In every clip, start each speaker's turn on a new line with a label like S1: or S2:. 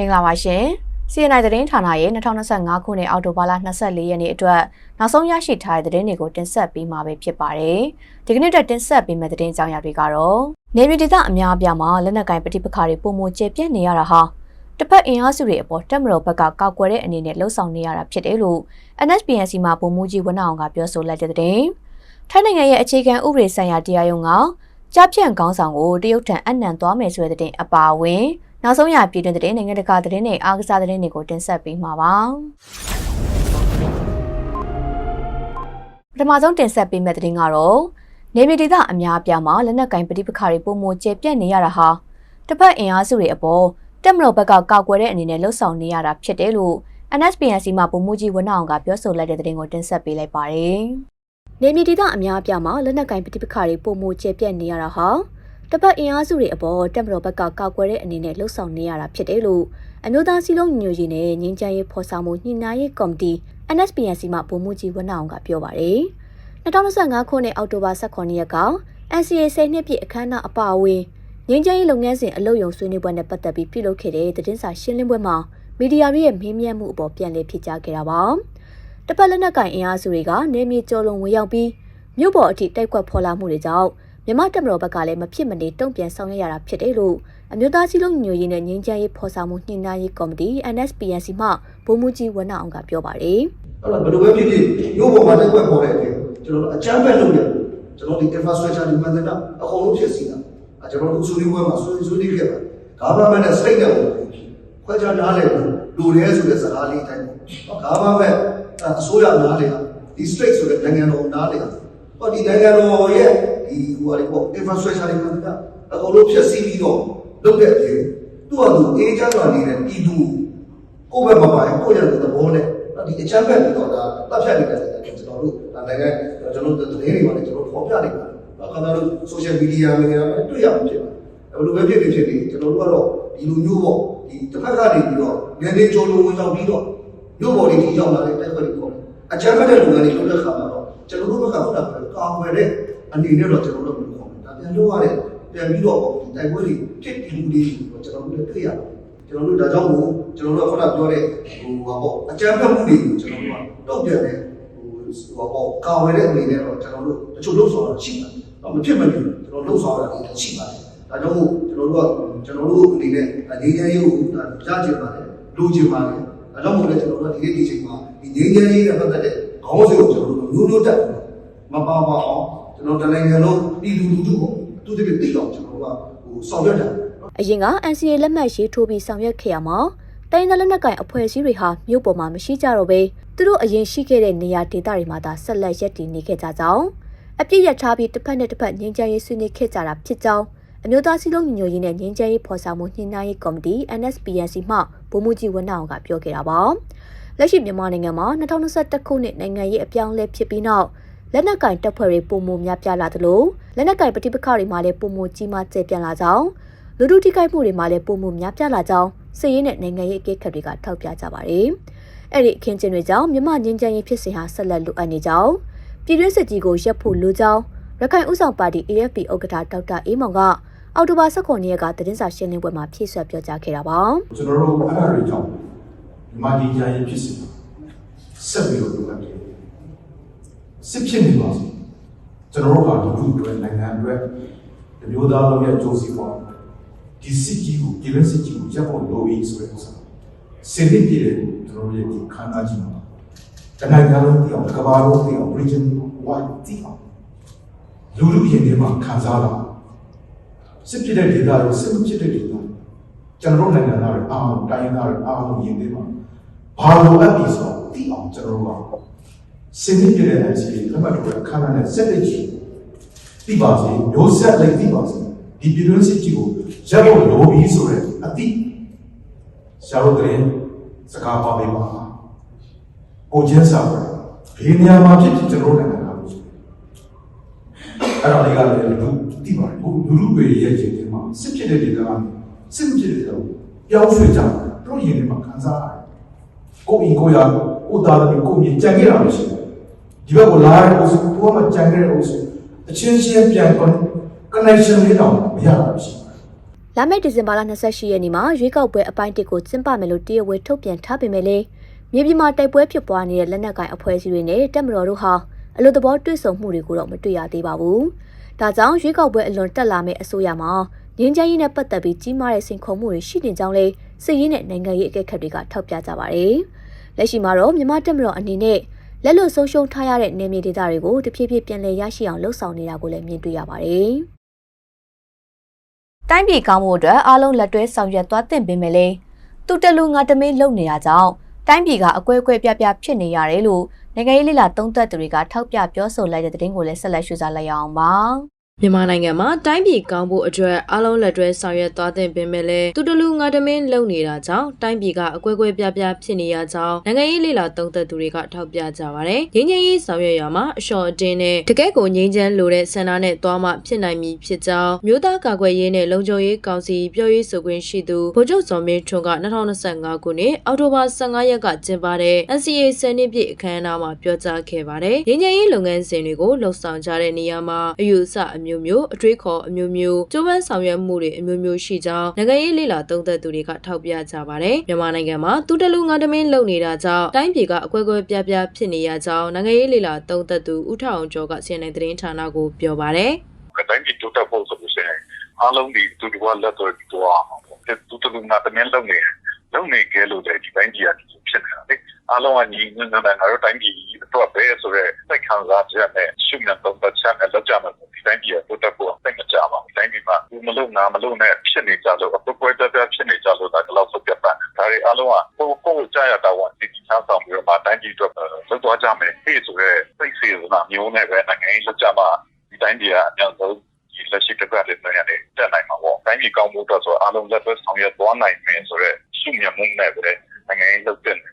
S1: မင်္ဂလာပါရှင်။ CNI သတင်းဌာနရဲ့2025ခုနှစ်အောက်တိုဘာလ24ရက်နေ့အတွက်နောက်ဆုံးရရှိထားတဲ့သတင်းတွေကိုတင်ဆက်ပေးမှာပဲဖြစ်ပါတယ်။ဒီကနေ့အတွက်တင်ဆက်ပေးမယ့်သတင်းကြောင်းရာတွေကတော့နေပြည်တော်အများအပြားမှာလက်နက်ကင်ပဋိပက္ခတွေပုံမကျပြန့်နေရတာဟာတစ်ဖက်အင်အားစုတွေအပေါ်တက်မတော်ဘက်ကကောက်ကွယ်တဲ့အနေနဲ့လှုံ့ဆော်နေရတာဖြစ်တယ်လို့ NSPNC မှဗိုလ်မှူးကြီးဝနအောင်ကပြောဆိုလိုက်တဲ့သတင်း။ထိုင်းနိုင်ငံရဲ့အခြေခံဥပဒေဆိုင်ရာတရားရုံးက ကြားဖြန့်ခေါင်းဆောင်ကိုတရုတ်ထံအနံသွားမယ်ဆိုတဲ့တဲ့အပါအဝင်နောက်ဆုံးရပြည်တွင်းသတင်းနိုင်ငံတကာသတင်းတွေအားကစားသတင်းတွေကိုတင်ဆက်ပေးမှာပါပထမဆုံးတင်ဆက်ပေးမယ့်သတင်းကတော့နေပြည်တော်အများအပြားမှာလက်နက်ကင်ပဋိပက္ခတွေပုံမကျပြန့်နေရတာဟာတစ်ဖက်အင်အားစုတွေအပေါ်တက်မတော်ဘက်ကကောက်ကွယ်တဲ့အနေနဲ့လှုပ်ဆောင်နေရတာဖြစ်တယ်လို့ NSPNC မှပုံမှုကြီးဝနအောင်ကပြောဆိုလိုက်တဲ့သတင်းကိုတင်ဆက်ပေးလိုက်ပါတယ်။ နေပြည်တော်အများအပြားမှာလက်နက်ကင်ပဋိပက္ခတွေပုံမကျပြန့်နေရတာဟာတပတ်အင်အားစုတွေအပေါ်တက်မတော်ဘက်ကကောက်ကွယ်တဲ့အနေနဲ့လှုပ်ဆောင်နေရတာဖြစ်တယ်လို့အမျိုးသားစီလုံးညွှန်ရေးနဲ့ငင်းချမ်းရေးဖော်ဆောင်မှုညှိနှိုင်းရေးကော်မတီ NSPNC မှဗိုလ်မှူးကြီးဝနအောင်ကပြောပါတယ်။2025ခုနှစ်အောက်တိုဘာ18ရက်က NCA 10နှစ်ပြည့်အခမ်းအနားအပါအဝင်ငင်းချမ်းရေးလုပ်ငန်းစဉ်အလုပ်ရုံဆွေးနွေးပွဲနဲ့ပတ်သက်ပြီးပြုလုပ်ခဲ့တဲ့သတင်းစာရှင်းလင်းပွဲမှာမီဒီယာတွေရဲ့မေးမြန်းမှုအပေါ်ပြန်လည်ဖြေကြားခဲ့တာပါ။ တပတ်လက်နက်ကင်အင်အားစုတွေကနေမြေကျော်လွန်ဝင်ရောက်ပြီးမြို့ပေါ်အထိတိုက်ကွက်ဖော်လာမှုတွေကြောင့်မြမတက်မတော်ဘက်ကလည်းမဖြစ်မနေတုံ့ပြန်ဆောင်ရွက်ရတာဖြစ်တယ်လို့အမျိုးသားစည်းလုံးညီညွတ်ရေးနဲ့ငြိမ်းချမ်းရေးဖော်ဆောင်မှုညှိနှိုင်းရေးကော်မတီ NSPNC မှဗိုလ်မှူးကြီးဝနအောင်ကပြောပါတယ်
S2: အဲ့တော့ဘယ်လိုပဲဖြစ်ဖြစ်မြို့ပေါ်မှာတက်ွက်ပေါ်တဲ့အပြင်ကျွန်တော်တို့အကြမ်းဖက်လုပ်တယ်ကျွန်တော်ဒီ infrastructure ဒီမှန်တဲ့အကုန်လုံးဖြစ်စီတာအဲကျွန်တော်တို့ဆွေးနွေးပွဲမှာဆွေးဆွေးနွေးခဲ့ပါတယ် government နဲ့ state နဲ့ခွဲခြားနားလည်လို့လူရဲဆိုတဲ့စကားလေးတိုင်းပေါ့ government အစိုးရနားလည်တာဒီ state ဆိုတဲ့နိုင်ငံတော်နားလည်တာဟောဒီနိုင်ငံတော်ရဲ့ဒီဟိုဟာလေးပေါ့ infrastructure တွေမှန်တဲ့အကုန်လုံးဖြစ်စီပြီးတော့လုပ်တဲ့အပြင်သူ့ဟာသူအေးချမ်းစွာနေတဲ့ပြည်သူကိုယ့်ဘက်မှာပါရင်ကိုယ့်ရဲ့သဘောနဲ့ဒီအချမ်းဖက်ပြီးတော့ဒါတပ်ဖြတ်နေတဲ့ကျွန်တော်တို့ဒါနိုင်ငံကျွန်တော်တို့သတင်းတွေမှာလည်းကျွန်တော်ဖော်ပြနေပါတယ်။အခါတော့ social media တွေမှာတွေ့ရမှာဖြစ်ပါတယ်။ဘယ်လိုပဲဖြစ်ဖြစ်ဖြစ်နေကျွန်တော်တို့ကတော့ဒီလူမျိုးပေါ့ဒီတစ်ဖက်ကနေပြီးတော့နည်းနည်းကြိုးလုံးဝင်ရောက်ပြီးတော့ မြို့ပေါ်တွေထိရောက်လာတဲ့တိုက်ပွဲတွေပေါ့။အချမ်းဖက်တဲ့လူတွေလုပ်တဲ့ခါမှာတော့ကျွန်တော်တို့ဘက်ကဟုတ်တာပဲကာကွယ်တဲ့အနေနဲ့တော့ကျွန်တော်တို့ဘယ်လိုခေါ်မလဲ။ဒါပြန်လို့ရတယ်ပြန်ပြီးတော့ဒီတိုက်ပွဲတွေဖြစ်ဒီလူတွေကျွန်တော်တို့လည်းတွေ့ရတယ်။ကျွန်တော်တို့ဒါကြောင့်မို့ကျွန်တော်တို့ကခုနပြောတဲ့ဟိုဟာပေါ့အကြမ်းဖက်မှုတွေကိုကျွန်တော်တို့ကတုံ့ပြန်တဲ့ဟိုဟိုပေါ့ကာဝယ်တဲ့အနေနဲ့တော့ကျွန်တော်တို့တချို့လှုပ်ဆောင်တာရှိပါတယ်။တော့မဖြစ်မနေကျွန်တော်လှုပ်ဆောင်တာတွေလည်းရှိပါတယ်။ဒါကြောင့်မို့ကျွန်တော်တို့ကကျွန်တော်တို့အနေနဲ့ငြိမ်းချမ်းရေးကိုကြားချင်ပါတယ်လိုချင်ပါတယ်။ ဒါကြောင့်မို့လည်းကျွန်တော်တို့ကဒီနေ့ဒီချိန်မှာဒီငြိမ်းချမ်းရေးနဲ့ပတ်သက်တဲ့ခေါင်းစဉ်ကိုကျွန်တော်တို့မျိုးမျိုးတက်မပါပါအောင်ကျွန်တော်တနိုင်ငံလုံးပြည်သူလူထုကိုသူတကယ်သိအောင်ကျွန်တော်တို့ကဟိုဆောင်ရွက်တာ။
S1: အရင်က NCA လက်မှတ်ရေးထိုးပြီးဆောင်ရွက်ခဲ့ရမှာတိုင်းဒေသလက်နက်ကင်အဖွဲ့အစည်းတွေဟာမြို့ပေါ်မှာမရှိကြတော့ဘဲသူတို့အရင်ရှိခဲ့တဲ့နေရာဒေသတွေမှာသာဆက်လက်ရပ်တည်နေခဲ့ကြကြောင်းအပြစ်ရထားပြီးတစ်ဖက်နဲ့တစ်ဖက်ငြိမ်းချမ်းရေးဆွေးနွေးခဲ့ကြတာဖြစ်ကြောင်း အမျိုးသားစည်းလုံးညီညွတ်ရေးနဲ့ငြိမ်းချမ်းရေးဖော်ဆောင်မှုညှိနှိုင်းရေးကော်မတီ NSPNC မှဗိုလ်မှူးကြီးဝနအောင်ကပြောခဲ့တာပါလက်ရှိမြန်မာနိုင်ငံမှာ2021ခုနှစ်နိုင်ငံရေးအပြောင်းအလဲဖြစ်ပြီးနောက်လက်နက်ကင်တပ်ဖွဲ့တွေပုံမှုများပြားလာသလိုလက်နက်ကင်ပဋိပက္ခတွေမှာလည်းပုံမှုကြီးမားကျယ်ပြန့်လာကြောင်းလူထုထိခိုက်မှုတွေမှာလည်းပုံမှုများပြားလာကြောင်းစစ်ရေးနဲ့နိုင်ငံရေးအကဲခတ်တွေကထောက်ပြကြပါတယ်အဲ့ဒီအခင်းကျင်းတွေကြောင့်မြန်မာငြိမ်းချမ်းရေးဖြစ်စဉ်ဟာဆက်လက်လိုအပ်နေကြောင်းပြည်တွင်းစစ်ကြီးကိုရပ်ဖို့လိုကြောင်း ရခိုင်ဥဆောင်ပါတီ AFP ဥက္ကဋ္ဌဒေါက်တာအေးမောင်ကအော်တိုဘာ19ရက်ကသတင်းစာရှင်းလင်းပွဲမှာဖြည့်ဆွတ်ပြောကြားခဲ့တာပါ
S3: ကျွန်တော်တို့အဲ့ဒါတွေကြောင့်မြန်မာဒီကြရင်ဖြစ်စီဆက်ပြီးတော့လုပ်ရတယ်စစ်ဖြစ်နေပါစေကျွန်တော်တို့ကလူထုအတွက်နိုင်ငံအတွက်ဒီမျိုးသားလုံးရဲ့ကြိုးစီပွားဒီစစ်ကြီးကိုဒီလိုစစ်ကြီးကိုရပ်ဖို့လိုပြီးဆိုတဲ့ဥစ္စာစင်စစ်ပြည့်တဲ့ကျွန်တော်တို့ရဲ့ဒီခန္ဓာကြီးမှာတနိုင်ငံလုံးတည်အောင်တစ်ကမ္ဘာလုံးတည်အောင် region wide တည်အောင် လူလူရင်ထဲမှာခံစားလာစစ်ဖြစ်တဲ့ဒေသတွေစစ်မဖြစ်တဲ့ဒေသတွေကျွန်တော်တို့နိုင်ငံသားတွေအားလုံးတိုင်းရင်းသားတွေအားလုံးယဉ်သေးမှာဘာလို့အပ်ပြီဆိုတော့သိအောင်ကျွန်တော်တို့ကစင်စစ်ပြတဲ့ NCA လက်မှတ်ထိုးခါနာနဲ့စက်လက်ကြီးသိပါစေမျိုးဆက်လိုက်သိပါစေဒီပြည်တွင်းစစ်ကြီးကိုရပ်ဖို့လိုပြီဆိုတဲ့အတိရှာလို့တဲ့စကားပါပေးပါကိုချင်းစာဘေးနေရာမှာဖြစ်ဖြစ်ကျွန်တော်တို့နိုင်ငံသားလို့ဆိုအဲ့ တော့ဒီကလည်းလူသိပါတယ်လူလူတွေရဲ့ခြေထဲမှာစစ်ဖြစ်တဲ့ဒေသကနေစစ်မဖြစ်တဲ့တော့ပြောင်းရွှေ့ကြတယ်တို့ရင်ထဲမှာခံစားရတယ်ကိုယ်အင်ကိုရကိုယ်သားသမီးကိုယ်မြင်ကြံခဲ့တာမရှိဘူးဒီဘက်ကိုလာတဲ့အိုးစုကိုယ်ကကြံခဲ့တဲ့အိုးစုအချင်းချင်းပြန်ကွန် connection လေးတော့မရတာမရှိဘူး
S1: လ
S4: လာမယ့်ဒီဇင်ဘာလ28ရက်နေ့မှာရွေးကောက်ပွဲအပိုင်းတစ်ကိုကျင်းပမယ်လို့တရဝဲထုတ်ပြန်ထားပေမဲ့လည်းမြေပြင်မှာတိုက်ပွဲဖြစ်ပွားနေတဲ့လက်နက်ကိုင်အဖွဲ့အစည်းတွေနဲ့တပ်မတော်တို့ဟာအလို့သဘောတွေ့ဆုံမှုတွေကိုတော့မတွေ့ရသေးပါဘူး။ ဒါကြောင့်ရွေးကောက်ပွဲအလွန်တက်လာမယ့်အစိုးရမှာငင်းချမ်းရေးနဲ့ပတ်သက်ပြီးကြီးမားတဲ့စိန်ခေါ်မှုတွေရှိနေကြောင်းလည်းစစ်ရေးနဲ့နိုင်ငံရေးအကဲခတ်တွေကထောက်ပြကြပါတယ်။လက်ရှိမှာတော့မြန်မာတပ်မတော်အနေနဲ့လက်လွတ်ဆုံးရှုံးထားရတဲ့နေမြေဒေသတွေကိုတဖြည်းဖြည်းပြန်လည်ရရှိအောင်လှုံ့ဆော်နေတာကိုလည်းမြင်တွေ့ရပါတယ်။တိုင်းပြည်ကောင်းမှုအတွက်အားလုံးလက်တွဲဆောင်ရွက်သွားသင့်ပေမဲ့လည်းသူတလူငါတမင်းလုပ်နေတာကြောင့်တိုင်းပြည်ကအကွဲကွဲပြားပြားဖြစ်နေရတယ်လို့ နိုင်ငံရေးလိလာသုံးသပ်သူတွေကထောက်ပြပြောဆိုလိုက်တဲ့သတင်းကိုလည်းဆက်လက်ရှုစားလိုက်ရအောင်ပါ။
S5: မြန်မာနိုင်ငံမှာတိုင်းပြည်ကောင်းဖို့အတွက်အလုံးလက်တွဲဆောင်ရွက်သွားတဲ့ပင်မဲ့လဲတူတလူငါတမင်းလုံနေတာကြောင့်တိုင်းပြည်ကအကွဲကွဲပြားပြားဖြစ်နေရကြောင်းနိုင်ငံရေးလေလာသုံးသက်သူတွေကထောက်ပြကြပါတယ်။ငင်းငင်းရေးဆောင်ရွက်ရမှာအလျှော်အတင်းနဲ့တကယ့်ကိုငင်းချမ်းလိုတဲ့ဆန္ဒနဲ့သွားမှဖြစ်နိုင်မည်ဖြစ်ကြောင်းမြို့သားကာကွယ်ရေးနဲ့လုံခြုံရေးကောင်စီပြောရေးဆိုခွင့်ရှိသူဗိုလ်ချုပ်စော်မင်းထွန်းက2025ခုနှစ်အောက်တိုဘာ15ရက်ကကျင်းပတဲ့ NCA ဆယ်နှစ်ပြည့်အခမ်းအနားမှာပြောကြားခဲ့ပါတယ်။ငင်းငင်းရေးလုပ်ငန်းစဉ်တွေကိုလှုပ်ဆောင်ကြတဲ့နေရာမှာအယူအဆအမျိုးမျိုးအတွေးခေါ်အမျိုးမျိုးကျိုးပန်းဆောင်ရွက်မှုတွေအမျိုးမျိုးရှိကြောင်းနိုင်ငံရေးလေလာသုံးသက်သူတွေကထောက်ပြကြပါတယ်။မြန်မာနိုင်ငံမှာတူတလူငါတမင်းလုံနေတာကြောင့်တိုင်းပြည်ကအကွဲကွဲပြားပြားဖြစ်နေရကြောင်းနိုင်ငံရေးလေလာသုံးသက်သူဦးထောင်ကျော်က CNN သတင်းဌာနကိုပြောပါတယ်။
S6: တိုင်းပြည်တိုးတက်ဖို့ဆိုလို့ရှိရင်အားလုံးဒီတူတူကလက်တော်တူအောင်ပေါ့တူတူနာတမင်းလုံးနေလုံးနေကြလို့လေဒီတိုင်းပြည်ကဖြစ်နေတာလေအားလုံးကညီညွတ်နေတဲ့ငါတို့တိုင်းပြည်တော့ပဲဆိုတော့စိတ်ခံစားချက်နဲ့ရှုမြတ်တော့ပတ်ချက်နဲ့လောက်ကြမှာ လို့နာမလို့နဲ့ဖြစ်နေကြလို့အပွဲပွဲတက်ဖြစ်နေကြလို့ဒါတော့ဆုတ်ပြတ်ပါဒါတွေအားလုံးကကိုကိုကြာရတာဝန်ဒီချမ်းဆောင်ပြီးတော့တိုင်းပြည်တော့လောက်သွားကြမယ်ဒီဆိုရဲစိတ်စေစနာမျိုးနဲ့ပဲနိုင်ငံရေးလောက်ကြမှာဒီတိုင်းပြည်ကအများဆုံးဒီလက်ရှိတစ်ပတ်လေးနဲ့တက်နိုင်မှာပေါ့။တိုင်းပြည်ကောင်းမှုတော့ဆိုအားလုံးလက်တွဲဆောင်ရွက်သွားနိုင်မယ်ဆိုတော့ရှုမြတ်မှုနဲ့ပဲနိုင်ငံရေးလုပ်တဲ့
S5: မြ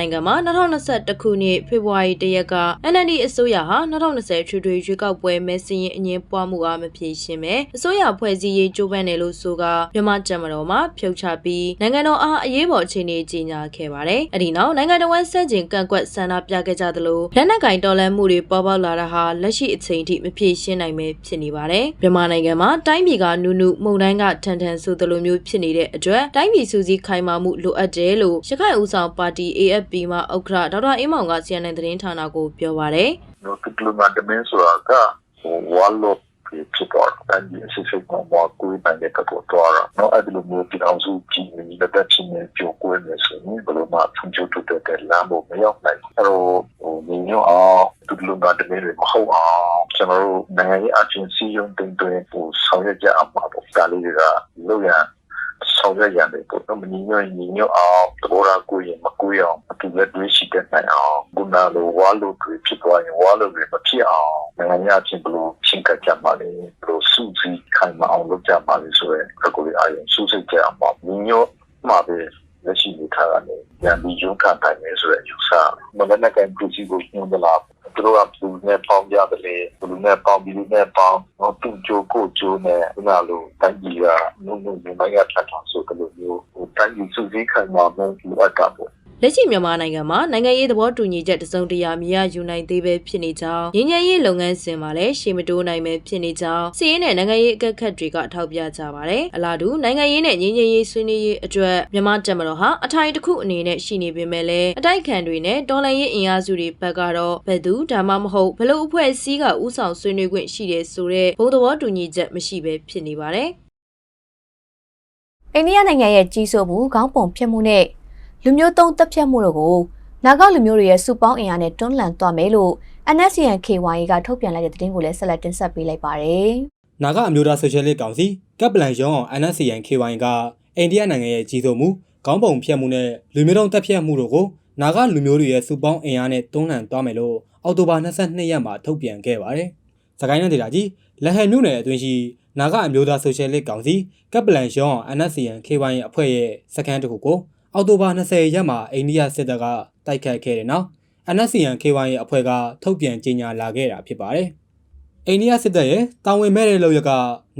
S5: န်မာနိုင်ငံမှာ2021ခုနှစ်ဖေဖော်ဝါရီလရက်က NLD အစိုးရဟာ2020ထွေထွေရွေးကောက်ပွဲမဲစင်းရင်အငင်းပွားမှုအားမဖြေရှင်းပဲအစိုးရဖွဲ့စည်းရေးကြိုးပမ်းတယ်လို့ဆိုကမြန်မာတပ်မတော်မှဖြုတ်ချပြီးနိုင်ငံတော်အားအရေးပေါ်အခြေအနေကြီးညာခဲ့ပါတယ်။အဲဒီနောက်နိုင်ငံတော်ဝန်ဆန့်ကျင်ကန့်ကွက်ဆန္ဒပြခဲ့ကြသလိုလက်နက်ကင်တော်လှန်မှုတွေပေါ်ပေါက်လာတာဟာလက်ရှိအချိန်ထိမဖြေရှင်းနိုင်ပဲဖြစ်နေပါတယ်။မြန်မာနိုင်ငံမှာတိုင်းပြည်ကနုနုမုန်တိုင်းကထန်ထန်ဆိုသလိုမျိုးဖြစ်နေတဲ့အတွက်တိုင်းပြည်စုစည်းခိုင်မာမှုလိုအပ်တယ်လို့ရခိုင်ဦးဆောင်ပါတီ AFP မှဥက္ကဋ္ဌဒေါက်တာအင်းမောင်က CNN သတင်းဌာနကိုပြောပါရယ်
S6: no diplomatic ဆိုတာကဝါလောဖြစ်တော့တိုင်းပြည်အစစ်စစ်ပေါ်မှာကိုယ်တိုင်တဲ့ကတော့တော့နော်အဲ့ဒီလိုမျိုးပြည်အောင်စုကြည့်နေလက်သက်ချင်းနဲ့ကြိုကွဲနေဆိုရင်ဘယ်လိုမှဖွံ့ဖြိုးတိုးတက်တဲ့လမ်းပေါ်မရောက်နိုင်ဘူးအဲ့တော့ဟိုညီညွတ်အောင်ဒုလနာတမင်းတွေမဟုတ်အောင်ကျွန်တော်တို့နိုင်ငံရေးအချင်းစီယုံတင်တွင်ဟိုဆောင်ရွက်ကြအောင်ပါပေါ့ဒါလေးတွေကလို့ရ ဆောင်ရွက်ရတယ်ပေါ့နော်မညီညွတ်ညီညွတ်အောင်တဘောရာကိုရင်မကိုရအောင်အတူလက်တွဲရှိတဲ့နိုင်အောင်ခုနလိုဝါလို့တွေဖြစ်သွားရင်ဝါလို့တွေမဖြစ်အောင်နိုင်ငံရေးအချင်းဘလို့ရှင်းကကြမှာလေဘလို့စုစည်းခိုင်မအောင်လုပ်ကြမှာလေဆိုရယ်ကိုယ်လေးအားရင်စုစိတ်ကြအောင်ပါညီညွတ်မှာပဲလက်ရှိနေထားတာလေညံပြီးရုံးခံတိုင်းမယ်ဆိုရယ်ယူဆမနက်ကန်ပြည်စီကိုညွှန်သလား သူတို့ကဘလူနဲ့ပေါင်းကြတယ်လေဘလူနဲ့ပေါင်းပြီးနဲ့ပေါင်းတော့သူ့ကြိုးကိုကြိုးနဲ့ခုနလိုတိုင်းပြည်ကနုံနုံနေနိုင်ရထထဆိုကြလို့မျိုးဟိုတိုင်းပြည်စုစည်းခံမှာမဟုတ်ဘူးအတာပေါ့
S5: လက်ရှိမြန်မာနိုင်ငံမှာနိုင်ငံရေးသဘောတူညီချက်တစုံတရာမြရယူနိုင်သေးပဲဖြစ်နေကြောင်းငြိမ်းချမ်းရေးလုပ်ငန်းစဉ်မှာလည်းရှေ့မတိုးနိုင်ပဲဖြစ်နေကြောင်းစီးရင်နဲ့နိုင်ငံရေးအကက်ခတ်တွေကထောက်ပြကြပါတယ်အလားတူနိုင်ငံရေးနဲ့ငြိမ်းချမ်းရေးဆွေးနွေးရေးအတွက်မြန်မာတပ်မတော်ဟာအထိုင်တစ်ခုအနေနဲ့ရှိနေပေမဲ့လည်းအတိုက်ခံတွေနဲ့တော်လှန်ရေးအင်အားစုတွေဘက်ကတော့ဘယ်သူဒါမှမဟုတ်ဘလို့အဖွဲ့အစည်းကဥဆောင်ဆွေးနွေးခွင့်ရှိတယ်ဆိုတဲ့ဘုံသဘောတူညီချက်မရှိပဲဖြစ်နေပါတယ်
S4: အိန္ဒိယနိုင်ငံရဲ့ကြီးစိုးမှုခေါင်းပုံဖြစ်မှုနဲ့ လူမျိုးတုံးတပ်ဖြတ်မှုတို့ကိုနာဂလူမျိုးတွေရဲ့စုပေါင်းအင်အားနဲ့တွန်းလှန်သွားမယ်လို့ NSCN KYA ကထုတ်ပြန်လိုက်တဲ့သတင်းကိုလည်းဆက်လက်တင်ဆက်ပေးလိုက်ပါတယ်။
S7: နာဂအမျိုးသားဆိုရှယ်လစ်ကောင်စီကပ်ပလန်ရုံးအောင် NSCN KY ကအိန္ဒိယနိုင်ငံရဲ့ကြီးစိုးမှုခေါင်းပုံဖြတ်မှုနဲ့လူမျိုးတုံးတပ်ဖြတ်မှုတို့ကိုနာဂလူမျိုးတွေရဲ့စုပေါင်းအင်အားနဲ့တွန်းလှန်သွားမယ်လို့အောက်တိုဘာ22ရက်မှာထုတ်ပြန်ခဲ့ပါတယ်။စကိုင်းနယ်ဒေသကြီးလက်ဟန်မြို့နယ်အတွင်းရှိနာဂအမျိုးသားဆိုရှယ်လစ်ကောင်စီကပ်ပလန်ရုံးအောင် NSCN KY ရဲ့အဖွဲ့ရဲ့စခန်းတစ်ခုကို အောက်တိုဘာ20ရက်မှာအိန္ဒိယစစ်တပ်ကတိုက်ခတ်ခဲ့တဲ့နောက် NSCN KY ရဲ့အဖွဲ့ကထုတ်ပြန်ကြေညာလာခဲ့တာဖြစ်ပါတယ်။အိန္ဒိယစစ်တပ်ရဲ့တာဝန်မဲ့တဲ့လုပ်ရက်က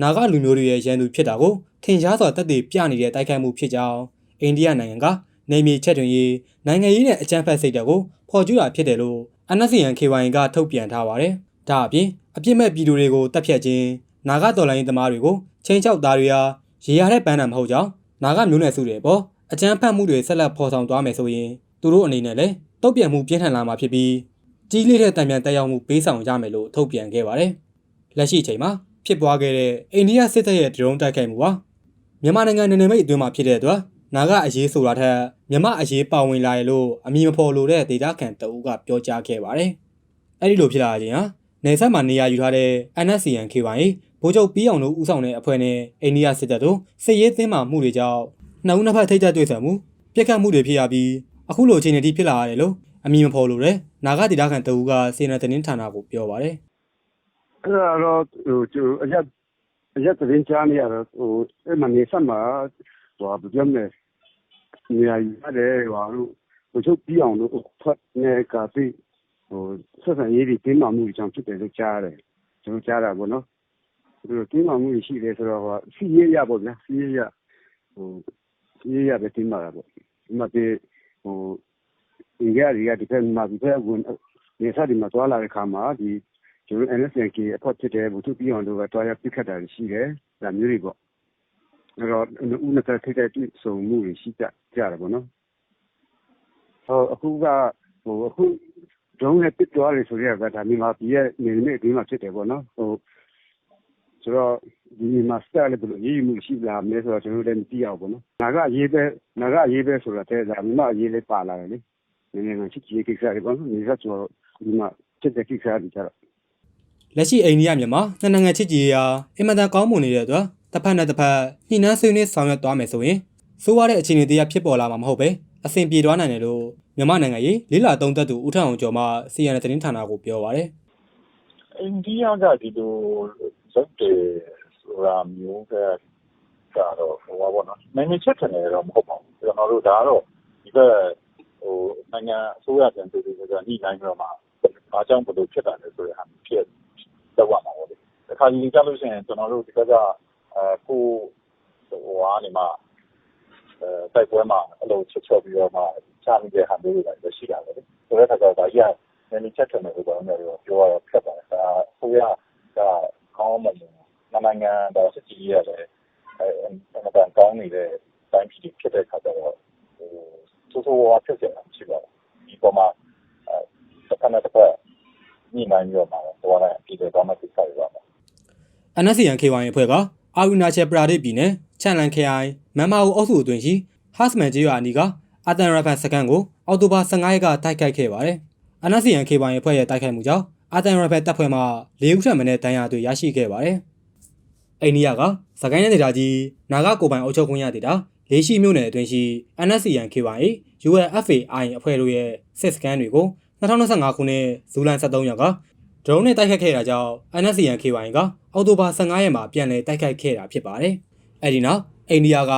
S7: နာဂလူမျိုးတွေရဲ့ရန်သူဖြစ်တာကိုထင်ရှားစွာတက်တည်ပြနေတဲ့တိုက်ခိုက်မှုဖြစ်ကြောင်းအိန္ဒိယနိုင်ငံကနေမြေချက်တွင်ရေးနိုင်ငံရေးနဲ့အကြမ်းဖက်စိတ်ဓာတ်ကိုဖော်ကျူးတာဖြစ်တယ်လို့ NSCN KY ကထုတ်ပြန်ထားပါတယ်။ဒါအပြင်အပြစ်မဲ့ပြည်သူတွေကိုတပ်ဖြတ်ခြင်းနာဂတော်လိုင်းသမားတွေကိုချင်းချောက်သားတွေဟာရေရတဲ့ပန်းတံမဟုတ်ကြောင်းနာဂမျိုးနွယ်စုတွေအပေါ် အကြမ်းဖက်မှုတွေဆက်လက်ဖော်ဆောင်သွားမယ်ဆိုရင်သူတို့အနေနဲ့လည်းတုံ့ပြန်မှုပြင်းထန်လာမှာဖြစ်ပြီးကြီးလေးတဲ့တံပြန်တက်ရောက်မှုပေးဆောင်ကြမယ်လို့ထုတ်ပြန်ခဲ့ပါတယ်။လက်ရှိအချိန်မှာဖြစ်ပွားခဲ့တဲ့အိန္ဒိယစစ်တပ်ရဲ့ဒရုန်းတိုက်ခိုက်မှုဟာမြန်မာနိုင်ငံနယ်နိမိတ်အတွင်းမှာဖြစ်တဲ့အတွက်နာဂအရေးဆိုတာထက်မြန်မာအရေးပါဝင်လာရလို့အမည်မဖော်လိုတဲ့ဒေတာခန်တအူးကပြောကြားခဲ့ပါတယ်။အဲဒီလိုဖြစ်လာခြင်းဟာနေဆက်မှာနေရာယူထားတဲ့ NSCN KY ဗိုလ်ချုပ်ပြီးအောင်တို့ဦးဆောင်တဲ့အဖွဲ့နဲ့အိန္ဒိယစစ်တပ်တို့စစ်ရေးသင်းမာမှုတွေကြောင့် နှစ်ဦးနှစ်ဖက်ထိပ်တက်တွေ့ဆုံမှုပြစ်ခတ်မှုတွေဖြစ်ရပြီးအခုလိုအခြေအနေထိဖြစ်လာရတယ်လို့အမည်မဖော်လိုတဲ့နာဂဒေတာခန်တအူးကစေနာသတင်းဌာနကိုပြောပါတယ်
S8: အဲ့ဒါတော့ဟိုကျအရက်အရက်သတင်းချားနေရတော့ဟိုအဲ့မနေဆက်မှာဟိုဘယ်ပြောမလဲနေရာယူရတယ်ဟိုလို့ဟိုချုပ်ပြီးအောင်လို့ဖတ်နေကတိဟိုဆက်ဆံရေးဒီတင်းမာမှုကြောင့်ဖြစ်တယ်လို့ကြားရတယ်ကျွန်တော်ကြားတာပေါ့နော်ဒီလိုတင်းမာမှုရှိတယ်ဆိုတော့ဟိုစီးရရပေါ့ဗျာစီးရရဟိုစီး ရရပဲတင်းမာတာပေါ့ဒီမှာဒီဟိုအင်္ဂါရီကဒီဖက်မှာဒီဖက်ဝင်နေစားဒီမှာသွားလာတဲ့ခါမှာဒီကျွန်တော် NSNK အဖော်ဖြစ်တဲ့ဘုသူပြည်အောင်တို့ကတွားရပြစ်ခတ်တာရှိတယ်။ဒါမျိုးတွေပေါ့။အဲ့တော့ဦးနှစ်သက်ထိတဲ့တွေ့ဆုံမှုတွေရှိကြကြတယ်ပေါ့နော်။ဟောအခုကဟိုအခုဒုံးနဲ့ပစ်သွားတယ်ဆိုရကဒါမြန်မာပြည်ရဲ့နေနေဒီမှာဖြစ်တယ်ပေါ့နော်။ဟိုဆိုတော့ ဒီမှာစတာလည်းဘယ်လိုရေးမှုရှိလားမဲဆိုတော့ကျွန်တော်လည်းမသိအောင်ပေါ့နော်။နာကအရေးပဲနာကအရေးပဲဆိုတော့တဲ့ဒါမြန်မာအရေးလေးပါလာတယ်လေ။နည်းနည်းမှချစ်ချစ်ကိစ္စတွေပေါ့နော်။နေဆက်ဆိုတော့ဒီမှာချက်တဲ့ကိစ္စတွေကြတော့
S7: လက်ရှိအိန္ဒိယမြန်မာနှစ်နိုင်ငံချစ်ကြည်ရာအင်မတန်ကောင်းမွန်နေတဲ့အတွက်တစ်ဖက်နဲ့တစ်ဖက်ညှိနှိုင်းဆွေးနွေးဆောင်ရွက်သွားမယ်ဆိုရင်စိုးရတဲ့အခြေအနေတရားဖြစ်ပေါ်လာမှာမဟုတ်ပဲအဆင်ပြေသွားနိုင်တယ်လို့မြန်မာနိုင်ငံရေးလေးလာသုံးသက်သူဦးထအောင်ကျော်မှစီရန်သတင်းဌာနကိုပြောပါရယ်
S6: အိန္ဒိယကဒီလိုဇက်တယ် ဆိုတာမျိုးကကတော့ဟိုပါဘောနော်နိုင်ငံချက်ထနေတော့ မဟုတ်ပါဘူးကျွန်တော်တို့ဒါကတော့ ဒီဘက်ဟိုနိုင်ငံအစိုးရပြန်ပြည်သူတွေကညှိနှိုင်းပြီးတော့မှအားကြောင့် ဘယ်လိုဖြစ်တာလဲဆိုတဲ့ဟာဖြစ်တော့မှာပါလေ တခါကြီးကြလို့ရှိရင် ကျွန်တော်တို့ ဒီဘက်ကအဲကိုဟိုကနေမှအဲတိုက်ပွဲမှာအလုံးချက်ချော့ပြီးတော့မှ ချမိတဲ့ဟာမျိုးတွေလည်း ရှိတာပဲလေ ဆိုတဲ့အခါကျတော့ ဒါကြီးကနည်းနည်းချက်ထနေလို့တော့လည်းပြောရတော့ဖြစ်ပါတယ် ဒါဆိုရက ကောင်းမှမနို င်ငံတော်စစ်ကြီးရတယ်အဲအမှန်တန်ကောင်းနေတဲ့တိုင်းပြည်ဖြစ်တဲ့အခါကျတော့ဟိုဆိုးဆိုးဝါးဖြစ်နေတာရှိပါဘူးဒီပေါ်မှာအဲတစ်ခါနဲ့တစ်ခါညှိနှိုင်းပြီးတော့မှတော့လည်းပြည်တယ်တော့မှသိစားရပါမယ်
S7: NSCN KY အဖွဲ့ကအာဝီနာချေပရာဒိတ်ပြည်နယ်ချန်လန်ခရိုင်မန်မာအူအုပ်စုအတွင်းရှိဟတ်စမန်ကျေးရွာအနီးကအတန်ရဖန်စကန်ကိုအော်တိုဘာ15ရက်ကတိုက်ခိုက်ခဲ့ပါတယ်။ NSCN KY အဖွဲ့ရဲ့တိုက်ခိုက်မှုကြောင့်အတန်ရဖန်တပ်ဖွဲ့မှ၄ဦးထပ်မံတဲ့တန်ရာတွေရရှိခဲ့ပါတယ်။ အိန္ဒိယကစကိုင်းနယ်ဒေသကြီးနာဂကိုပိုင်အုပ်ချုပ်ခွင့်ရဒေသလေးရှိမြို့နယ်အတွင်းရှိ NSCN KY UFAI အဖွဲ့တို့ရဲ့စစ်စကန်တွေကို2025ခုနှစ်ဇူလိုင်23ရက်ကဒရုန်းနဲ့တိုက်ခိုက်ခဲ့တာကြောင့် NSCN KY ကအော်တိုဘာ15ရက်မှာပြန်လည်တိုက်ခိုက်ခဲ့တာဖြစ်ပါတယ်။အဲဒီနောက်အိန္ဒိယက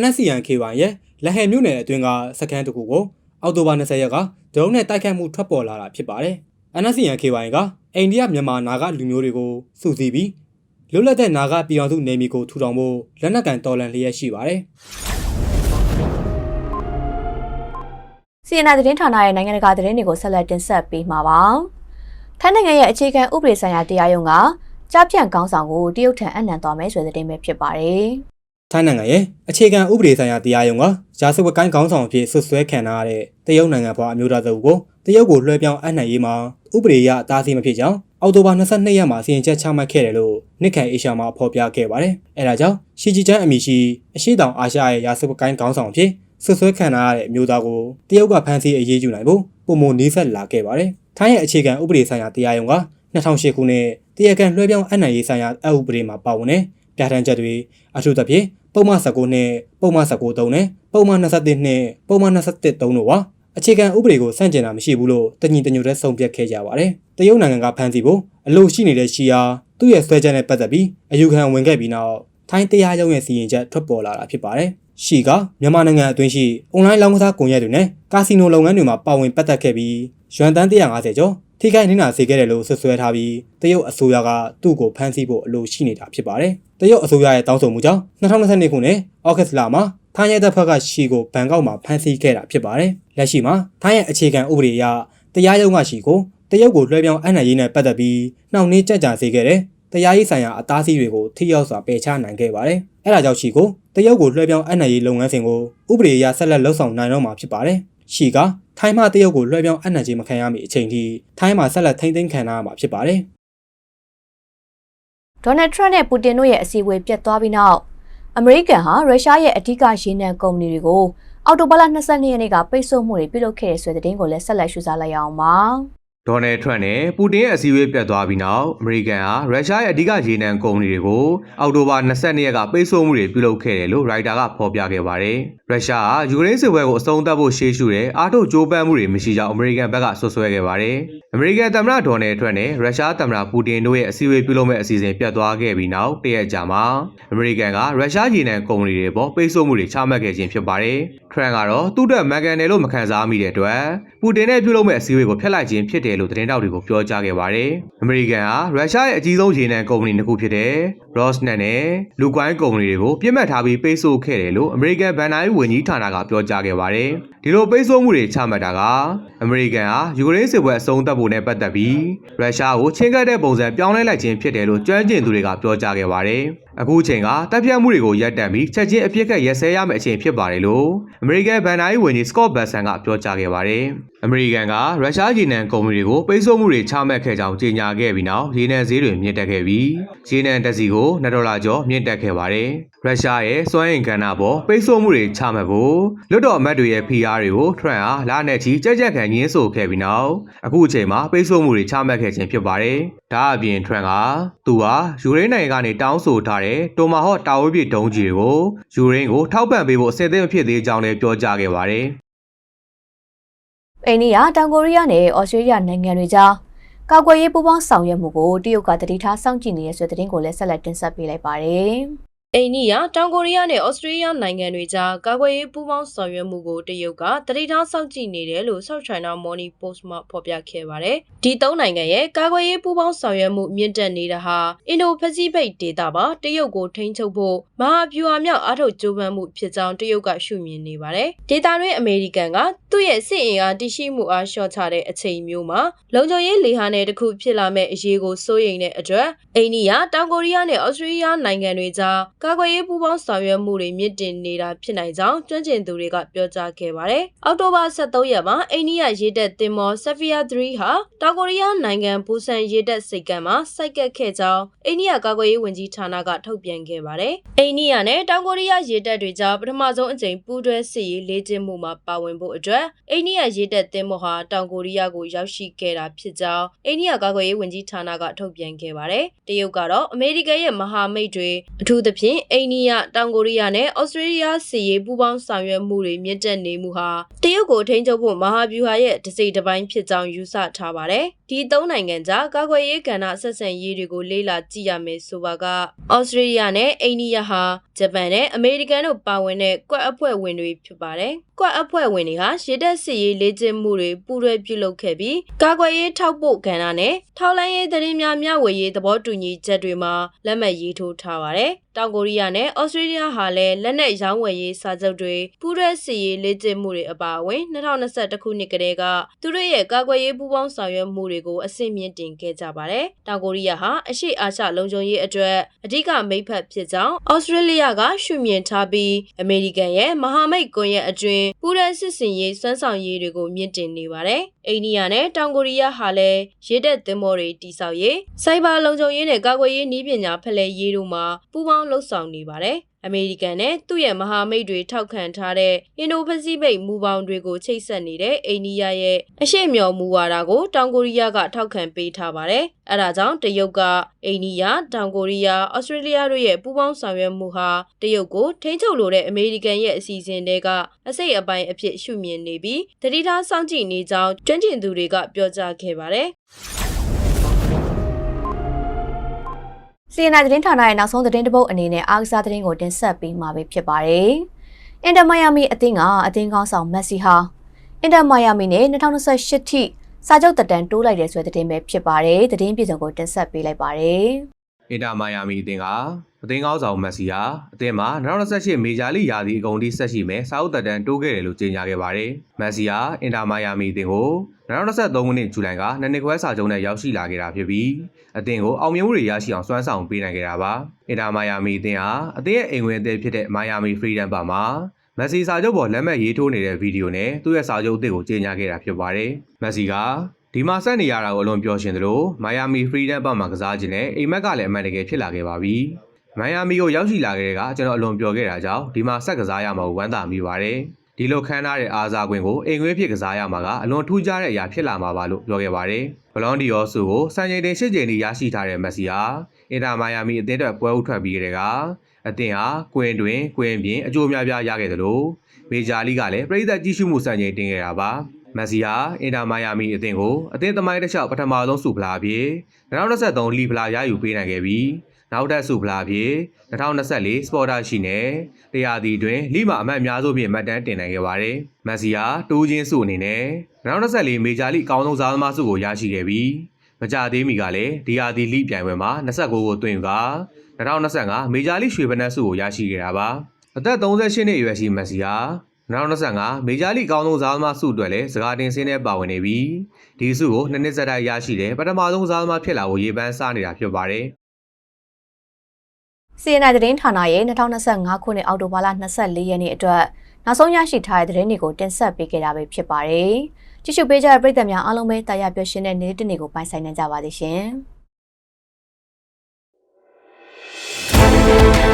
S7: NSCN KY ရဲ့လက်ဟယ်မြို့နယ်အတွင်းကစကန်တစ်ခုကိုအော်တိုဘာ20ရက်ကဒရုန်းနဲ့တိုက်ခိုက်မှုထွက်ပေါ်လာတာဖြစ်ပါတယ်။ NSCN KY ကအိန္ဒိယမြန်မာနာဂလူမျိုးတွေကိုစုစည်းပြီး လွတ်လပ်တဲ့နာဂပြည်အောင်စုနေမီကိုထူထောင်ဖို့လက်နက်ကန်တော်လှန်လျက်ရှိပါတယ်။
S4: စီအနာသတင်းဌာနရဲ့နိုင်ငံတကာသတင်းတွေကိုဆက်လက်တင်ဆက်ပေးမှာပါ။ထိုင်းနိုင်ငံရဲ့အခြေခံဥပဒေဆိုင်ရာတရားရုံးကကြားပြန့်ကောင်းဆောင်ကိုတရုတ်ထံအနံသွားမယ်ဆိုတဲ့သတင်းပဲဖြစ်ပါတယ်။
S7: ထိုင်းနိုင်ငံရဲ့အခြေခံဥပဒေဆိုင်ရာတရားရုံးကဂျာစဝက်ကိုင်းခေါင်းဆောင်အဖြစ်ဆွဆွဲခံထားရတဲ့တရုတ်နိုင်ငံဖွာအမျိုးသားစုကိုတရုတ်ကိုလွှဲပြောင်းအပ်နှံရေးမှာဥပဒေအရအသားစီးမဖြစ်ကြောင်းအောက်တိုဘာ22ရက်မှာစီရင်ချက်ချမှတ်ခဲ့တယ်လို့နစ်ခန်အေရှာမှာဖော်ပြခဲ့ပါတယ်။အဲဒါကြောင့်ရှီဂျီချန်အမည်ရှိအရှိတောင်အာရှရဲ့ဂျာစဝက်ကိုင်းခေါင်းဆောင်အဖြစ်ဆွဆွဲခံထားရတဲ့အမျိုးသားကိုတရုတ်ကဖမ်းဆီးအရေးယူနိုင်ဖို့ပုံမနီးစပ်လာခဲ့ပါတယ်။ထိုင်းရဲ့အခြေခံဥပဒေဆိုင်ရာတရားရုံးက2008ခုနှစ်တရားခံလွှဲပြောင်းအပ်နှံရေးဆိုင်ရာအဥပဒေမှာပါဝင်တဲ့ပြဋ္ဌာန်းချက်တွေအထူးသဖြင့် ပုံမှန်19နဲ့ပုံမှန်19သုံးနဲ့ပုံမှန်21နဲ့ပုံမှန်21သုံးတို့ပါအခြေခံဥပဒေကိုစန့်ကျင်တာမရှိဘူးလို့တညီတညွတ်တဲ့ဆုံးဖြတ်ခဲ့ကြပါတယ်။တရုတ်နိုင်ငံကဖမ်းဆီးဖို့အလို့ရှိနေတဲ့ရှီယာသူ့ရဲ့ဆွဲချက်နဲ့ပတ်သက်ပြီးအယူခံဝင်ခဲ့ပြီးနောက်ထိုင်းတရားရုံးရဲ့စီရင်ချက်ထွက်ပေါ်လာတာဖြစ်ပါတယ်။ရှီကမြန်မာနိုင်ငံအတွင်းရှိအွန်လိုင်းလောင်းကစားကွန်ရက်တွေနဲ့ကာစီနိုလုပ်ငန်းတွေမှာပါဝင်ပတ်သက်ခဲ့ပြီးရွမ်တန်း150ကျော် ထိခိုက်နေတာစေခဲ့တယ်လို့ဆွဆွဲထားပြီးတရုတ်အစိုးရကသူ့ကိုဖမ်းဆီးဖို့အလို့ရှိနေတာဖြစ်ပါတယ်။တရုတ်အစိုးရရဲ့တောင်းဆိုမှုကြောင့်2022ခုနှစ်ဩဂတ်လမှာထိုင်းရဲတပ်ဖွဲ့ကရှီကိုဘန်ကောက်မှာဖမ်းဆီးခဲ့တာဖြစ်ပါတယ်။လက်ရှိမှာထိုင်းရဲ့အခြေခံဥပဒေအရတရားရုံးကရှီကိုတရုတ်ကိုလွှဲပြောင်းအနှံ့ရေးနဲ့ပတ်သက်ပြီးနှောင့်နှေးကြကြစေခဲ့တဲ့တရားရေးဆိုင်ရာအသားစီးတွေကိုထိရောက်စွာပယ်ချနိုင်ခဲ့ပါတယ်။အဲဒါကြောင့်ရှီကိုတရုတ်ကိုလွှဲပြောင်းအပ်နှံရေးလုပ်ငန်းစဉ်ကိုဥပဒေအရဆက်လက်လှုပ်ဆောင်နိုင်တော့မှာဖြစ်ပါတယ်။ရှီက ထိုင်းမှတရုတ်ကိုလွှဲပြောင်းအပ်နှံခြင်းမခံရမီအချိန်ထိထိုင်းမှာဆက်လက်ထိန်းသိမ်းခံရမှာဖြစ်ပါတယ်။
S4: ဒေါ်နယ်ထရန့်နဲ့ပူတင်တို့ရဲ့အစည်းအဝေးပြတ်သွားပြီးနောက်အမေရိကန်ဟာရုရှားရဲ့အဓိကရေနံကုမ္ပဏီတွေကိုအော်တိုဘာလ22ရက်နေ့ကပိတ်ဆို့မှုတွေပြုလုပ်ခဲ့တဲ့ဆွေတဲ့တင်ကိုလည်းဆက်လက်ရှုစားလိုက်ရအောင်ပါ
S9: ဒေါ်နယ်ထရန့်နဲ့ပူတင်ရဲ့အစည်းအဝေးပြတ်သွားပြီးနောက်အမေရိကန်ဟာရုရှားရဲ့အဓိကရေနံကုမ္ပဏီတွေကိုအောက်တိုဘာ22ရက်ကပိတ်ဆို့မှုတွေပြုလုပ်ခဲ့တယ်လို့ရိုက်တာကဖော်ပြခဲ့ပါတယ်။ရုရှားဟာယူကရိန်းစစ်ပွဲကိုအဆုံးသတ်ဖို့ရှေ့ရှုတဲ့အာထုတ်ကြိုးပမ်းမှုတွေမရှိကြောင်းအမေရိကန်ဘက်ကဆွဆွဲခဲ့ပါတယ်။အမေရိကန်သမ္မတဒေါ်နယ်ထရန့်နဲ့ရုရှားသမ္မတပူတင်တို့ရဲ့အစည်းအဝေးပြုလုပ်မဲ့အစီအစဉ်ပြတ်သွားခဲ့ပြီးနောက်တရက်ကြာမှာအမေရိကန်ကရုရှားရေနံကုမ္ပဏီတွေပေါ်ပိတ်ဆို့မှုတွေချမှတ်ခဲ့ခြင်းဖြစ်ပါတယ်။ထရန့်ကတော့သူ့အတွက်မန်ကန်တယ်လို့မခံစားမိတဲ့အတွက်ပူတင်နဲ့ပြုလုပ်မဲ့အစည်းအဝေးကိုဖျက်လိုက်ခြင်းဖြစ်တယ်လို့သတင်းတောက်တွေကိုပြောကြားခဲ့ပါတယ်။အမေရိကန်ဟာရုရှားရဲ့အကြီးဆုံးရေနံကုမ္ပဏီတစ်ခုဖြစ်တဲ့ Rosneft နဲ့လူကွိုင်းကုမ္ပဏီတွေကိုပြစ်မှတ်ထားပြီးပိတ်ဆို့ခဲ့တယ်လို့အမေရိကန်ဗန်နိုင်းဝန်ကြီးဌာနကပြောကြားခဲ့ပါတယ်။ဒီလိုပိတ်ဆို့မှုတွေချမှတ်တာကအမေရိကန်ဟာယူကရိန်းစစ်ပွဲအဆုံးသတ်ဖို့နဲ့ပတ်သက်ပြီးရုရှားကိုချင်းကပ်တဲ့ပုံစံပြောင်းလဲလိုက်ခြင်းဖြစ်တယ်လို့ကျွမ်းကျင်သူတွေကပြောကြားခဲ့ပါတယ်။ အခုချိန်ကတပ်ဖြတ်မှုတွေကိုရပ်တန့်ပြီးချက်ချင်းအပြစ်ခတ်ရက်စဲရမယ့်အချိန်ဖြစ်ပါတယ်လို့အမေရိကန်ဗန်နိုင်းဝန်ကြီးစကော့ဘတ်ဆန်ကပြောကြားခဲ့ပါတယ်။အမေရိကန်ကရုရှားရေနံကုမ္ပဏီတွေကိုပိတ်ဆို့မှုတွေချမှတ်ခဲ့ကြောင်းကြေညာခဲ့ပြီးနောက်ရေနံဈေးတွေမြင့်တက်ခဲ့ပြီးရေနံတစ်စီကို2ဒေါ်လာကျော်မြင့်တက်ခဲ့ပါတယ်။ရုရှားရဲ့စွမ်းအင်ကဏ္ဍပေါ်ပိတ်ဆို့မှုတွေချမှတ်ဖို့လွတ်တော်အမတ်တွေရဲ့ဖိအားတွေကိုထရန့်ဟာလာနဲ့ချီကြက်ကြက်ခံညင်းဆိုခဲ့ပြီးနောက်အခုအချိန်မှာပိတ်ဆို့မှုတွေချမှတ်ခဲ့ခြင်းဖြစ်ပါတယ်။ဒါအပြင်ထရန့်ကသူဟာယူရိန်းနိုင်ငံကနေတောင်းဆိုထားတဲ့တိုမာဟော့တာဝေးပြဒုံးကြီးတွေကိုယူရိန်းကိုထောက်ပံ့ပေးဖို့အစီအစဉ်မဖြစ်သေးကြောင်းလည်းပြောကြားခဲ့ပါတယ်။
S4: အိန္ဒိယတောင်ကိုရီးယားနဲ့ဩစတြေးလျနိုင်ငံတွေကြားကာကွယ်ရေးပူးပေါင်းဆောင်ရွက်မှုကိုတရုတ်ကတတိထားစောင့်ကြည့်နေတဲ့ဆွေတဲ့တင်ကိုလည်းဆက်လက်တင်ဆက်ပေးလိုက်ပါတယ်။
S5: အိန္ဒိယတောင်ကိုရီးယားနဲ့ဩစတြေးလျနိုင်ငံတွေကြားကာကွယ်ရေးပူးပေါင်းဆောင်ရွက်မှုကိုတရုတ်ကတတိထားစောင့်ကြည့်နေတယ်လို့ South China Morning Post မှဖော်ပြခဲ့ပါတယ်။ဒီသုံးနိုင်ငံရဲ့ကာကွယ်ရေးပူးပေါင်းဆောင်ရွက်မှုမြင့်တက်နေတာဟာအင်ဒိုပစိဖိတ်ဒေသမှာတရုတ်ကိုထိန်းချုပ်ဖို့မဟာဗျူဟာမြောက်အားထုတ်ကြိုးပမ်းမှုဖြစ်ကြောင်းတရုတ်ကရှုမြင်နေပါတယ်။ဒေသတွင်းအမေရိကန်ကသူ့ရဲ့စစ်အင်အားတရှိမှုအားလျှော့ချတဲ့အချိန်မျိုးမှာလုံခြုံရေးလေဟာနယ်တစ်ခုဖြစ်လာမဲ့အရေးကိုစိုးရိမ်တဲ့အတွက်အိန္ဒိယတောင်ကိုရီးယားနဲ့ဩစတြေးလျနိုင်ငံတွေကြားကာကွယ်ရေးပူးပေါင်းဆောင်ရွက်မှုတွေမြင့်တင်နေတာဖြစ်နိုင်ကြောင်းကျွမ်းကျင်သူတွေကပြောကြားခဲ့ပါတယ်။အောက်တိုဘာ23ရက်မှာအိန္ဒိယရေတပ်သင်္ဘော Sapphire 3ဟာတောင်ကိုရီးယားနိုင်ငံဘူဆန်ရေတပ်စိတ်ကမ်းမှာစိုက်ကပ်ခဲ့ကြောင်းအိန္ဒိယကာကွယ်ရေးဝန်ကြီးဌာနကထုတ်ပြန်ခဲ့ပါတယ်။အိန္ဒိယနဲ့တောင်ကိုရီးယားရေတပ်တွေကြားပထမဆုံးအကြိမ်ပူးတွဲစစ်ရေးလေ့ကျင့်မှုမှာပါဝင်ဖို့အတွက်အိန္ဒိယရေတပ်သင်္ဘောဟာတောင်ကိုရီးယားကိုရောက်ရှိခဲ့တာဖြစ်ကြောင်းအိန္ဒိယကာကွယ်ရေးဝန်ကြီးဌာနကထုတ်ပြန်ခဲ့ပါတယ်။တရုတ်ကတော့အမေရိကန်ရဲ့မဟာမိတ်တွေအထူးသဖြင့်အိန္ဒိယတောင်ကိုရီးယားနဲ့ဩစတြေးလျစစ်ရေးပူးပေါင်းဆောင်ရွက်မှုတွေမြင့်တက်နေမှုဟာတရုတ်ကိုထိန်းချုပ်ဖို့မဟာဗျူဟာရဲ့တစ်စိတ်တစ်ပိုင်းဖြစ်ကြောင်းယူဆထားပါတယ်။ဒီသုံးနိုင်ငံကြားကာကွယ်ရေးကဏ္ဍဆက်ဆံရေးတွေကိုလေ့လာကြည့်ရမယ်ဆိုပါကဩစတြေးလျနဲ့အိန္ဒိယဟာဂျပန်နဲ့အမေရိကန်တို့ပါဝင်တဲ့ကွက်အဖွဲ့ဝင်တွေဖြစ်ပါတယ်။ကွက်အဖွဲ့ဝင်တွေဟာရေတပ်စစ်ရေးလေ့ကျင့်မှုတွေပူးတွဲပြုလုပ်ခဲ့ပြီးကာကွယ်ရေးထောက်ပို့ကဏ္ဍနဲ့ထောက်လိုင်းရေးသတင်းများမျှဝေရေးသဘောတူညီချက်တွေမှာလက်မှတ်ရေးထိုးထားပါတယ်။တောင်ကိုရီးယားနဲ့ဩစတြေးလျဟာလည်းလက်နက်ရောင်းဝယ်ရေးစာချုပ်တွေပူးတွဲစစ်ရေးလေ့ကျင့်မှုတွေအပါအဝင်2021ခုနှစ်ကတည်းကသူတို့ရဲ့ကာကွယ်ရေးပူးပေါင်းဆောင်ရွက်မှုတွေကိုအဆင့်မြင့်တင်ခဲ့ကြပါတယ်။တောင်ကိုရီးယားဟာအရှိအာရှလုံခြုံရေးအတွက်အဓိကမိတ်ဖက်ဖြစ်ကြောင်းဩစတြေးလျကရှုမြင်ထားပြီးအမေရိကန်ရဲ့မဟာမိတ်ကွန်ရက်အတွင်းပူးတွဲစစ်စင်ရေးစွမ်းဆောင်ရေးတွေကိုမြင့်တင်နေပါတယ်။အိန္ဒိယနဲ့တောင်ကိုရီးယားဟာလည်းရေတပ်သင်္ဘောတွေတိစောက်ရေးစိုက်ဘာလုံခြုံရေးနဲ့ကာကွယ်ရေးနည်းပညာဖလှယ်ရေးတို့မှာပူးပေါင်းလှုပ်ဆောင်နေပါတယ်။ အမေရိကန်နဲ့သူ့ရဲ့မဟာမိတ်တွေထောက်ခံထားတဲ့အင်ဒိုပစိဖိတ်မူပေါင်းတွေကိုချိတ်ဆက်နေတဲ့အိန္ဒိယရဲ့အရှိမြော်မူဝါဒကိုတောင်ကိုရီးယားကထောက်ခံပေးထားပါတယ်။အဲဒါကြောင့်တရုတ်ကအိန္ဒိယ၊တောင်ကိုရီးယား၊ဩစတြေးလျတို့ရဲ့ပူးပေါင်းဆောင်ရွက်မှုဟာတရုတ်ကိုထိန်းချုပ်လိုတဲ့အမေရိကန်ရဲ့အစီအစဉ်တွေကအစိတ်အပိုင်းအဖြစ်ရှုမြင်နေပြီးတတိထားစောင့်ကြည့်နေကြောင်းကျွမ်းကျင်သူတွေကပြောကြားခဲ့ပါတယ်။
S4: စီအန်အိုင်သတင်းဌာနရဲ့နောက်ဆုံးသတင်းတပုတ်အနေနဲ့အားကစားသတင်းကိုတင်ဆက်ပေးမှာဖြစ်ပါတယ်။အင်တာမိုင်ယာမီအသင်းကအသင်းကောင်းဆောင်မက်ဆီဟာအင်တာမိုင်ယာမီနဲ့2028ထိစာချုပ်တက်တန်းတိုးလိုက်တယ်ဆိုတဲ့သတင်းပဲဖြစ်ပါတယ်။သတင်းပြည်စုံကိုတင်ဆက်ပေးလိုက်ပါတယ်။
S9: အင်တာမိုင်ယာမီအသင်းက အသင်းကောင်းဆောင်မက်ဆီဟာအသင်းမှာ2028မေဂျာလိရာသီအကုန်ထိဆက်ရှိမယ်စာအုပ်သက်တမ်းတိုးခဲ့တယ်လို့ကြေညာခဲ့ပါတယ်။မက်ဆီဟာအင်တာမိုင်ယာမီအသင်းကို2023ခုနှစ်ဇူလိုင်ကနှစ်နှစ်ခွဲစာချုပ်နဲ့ရောက်ရှိလာခဲ့တာဖြစ်ပြီးအသင်းကိုအောင်မြင်မှုတွေရရှိအောင်စွမ်းဆောင်ပေးနိုင်ခဲ့တာပါ။အင်တာမိုင်ယာမီအသင်းဟာအသင်းရဲ့အိမ်ဝင်အသင်းဖြစ်တဲ့မိုင်ယာမီဖရီဒမ်ပါမှာမက်ဆီစာချုပ်ပေါ်လက်မှတ်ရေးထိုးနေတဲ့ဗီဒီယိုနဲ့သူ့ရဲ့စာချုပ်အသစ်ကိုကြေညာခဲ့တာဖြစ်ပါတယ်။မက်ဆီကဒီမှာဆက်နေရတာကိုအလွန်ပျော်ရွှင်သလိုမိုင်ယာမီဖရီဒမ်ပါမှာကစားခြင်းနဲ့အိမ်မက်ကလည်းအမှန်တကယ်ဖြစ်လာခဲ့ပါပြီ။ မိုင်ယာမီကိုရောက်ရှိလာခဲ့တဲ့ကကျွန်တော်အလွန်ပျော်ခဲ့တာကြောင့်ဒီမှာဆက်ကစားရမှာကိုဝမ်းသာမိပါတယ်။ဒီလိုခန်းထားတဲ့အားစားခွင့်ကိုအိမ်ခွေးဖြစ်ကစားရမှာကအလွန်ထူးခြားတဲ့အရာဖြစ်လာမှာပါလို့ပြောခဲ့ပါတယ်။ဘလွန်ဒီယောဆုကိုစံချိန်တင်ရှစ်ချိန်ထိရရှိထားတဲ့မက်ဆီဟာအင်တာမိုင်ယာမီအသင်းအတွက်ပွဲဥထွက်ပြီးတဲ့ကအသင်းဟာကွင်းတွင်ကွင်းပြင်အကျိုးများပြားရခဲ့သလိုမေဂျာလိကလည်းပြည်သက်ကြီးစုမှုစံချိန်တင်ခဲ့တာပါ။မက်ဆီဟာအင်တာမိုင်ယာမီအသင်းကိုအသင်းသမိုင်းတစ်လျှောက်ပထမဆုံးစုဖလားအဖြစ်2023လီဖလားရယူပေးနိုင်ခဲ့ပြီး နောက်ထပ်စုဖလားအဖြစ်2024စပေါ်တာရှိနဲ့တရားသီတွင်လိမာအမှတ်အများဆုံးဖြင့်မှတ်တမ်းတင်နိုင်ခဲ့ပါတယ်။မက်ဆီဟာတိုးချင်းစုအနေနဲ့2024မေဂျာလိအကောင်းဆုံးစားသမားစုကိုရရှိခဲ့ပြီးမကြသေးမီကလည်းဒီယာဒီလိပြိုင်ပွဲမှာ29ကိုသွင်းက2025မေဂျာလိရွှေဘနက်စုကိုရရှိခဲ့တာပါ။အသက်38နှစ်အရွယ်ရှိမက်ဆီဟာ2025မေဂျာလိအကောင်းဆုံးစားသမားစုအတွက်လည်းစကားတင်စင်းနဲ့ပါဝင်နေပြီးဒီစုကိုနှစ်နှစ်ဆက်တိုက်ရရှိတဲ့ပထမဆုံးစားသမားဖြစ်လာဖို့ရေပန်းစားနေတာဖြစ်ပါတယ်။
S4: CNN သတင်းဌာနရဲ့2025ခုနှစ်အောက်တိုဘာလ24ရက်နေ့အတွက်နောက်ဆုံးရရှိထားတဲ့သတင်းတွေကိုတင်ဆက်ပေးခဲ့တာပဲဖြစ်ပါတယ်။ကြည့်ရှုပေးကြတဲ့ပရိသတ်များအားလုံးပဲတာယာပျော်ရွှင်တဲ့နေ့တစ်နေ့ကိုပိုင်ဆိုင်နိုင်ကြပါသေးရှင်။